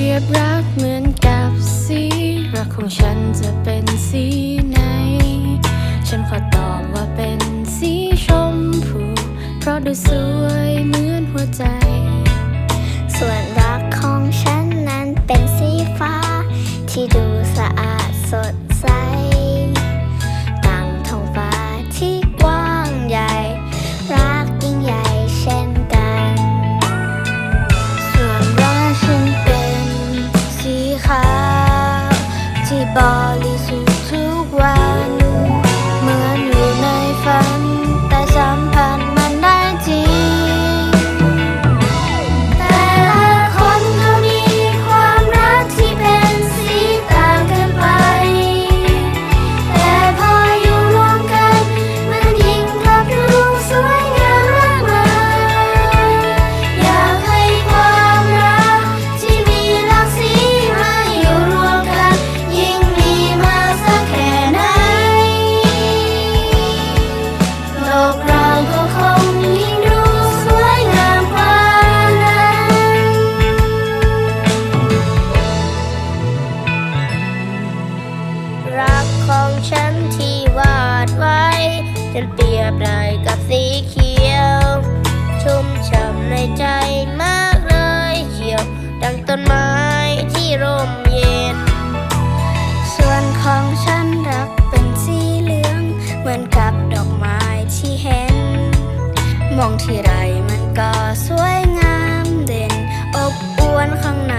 ปรียบรักเหมือนกับสี รักของฉันจะเป็นสีไหน ฉันขอตอบว่าเป็นสีชมพู เพราะดูสวยเหมือนันเปรียบไรกับสีเขียว ชุ่มช่ำในใจมากเลยเขียว ดังต้นไม้ที่ร่มเย็น ส่วนของฉันรักเป็นสีเหลือง เหมือนกับดอกไม้ที่เห็น มองที่ไรมันก็สวยงามเด่น อบอวนข้างใน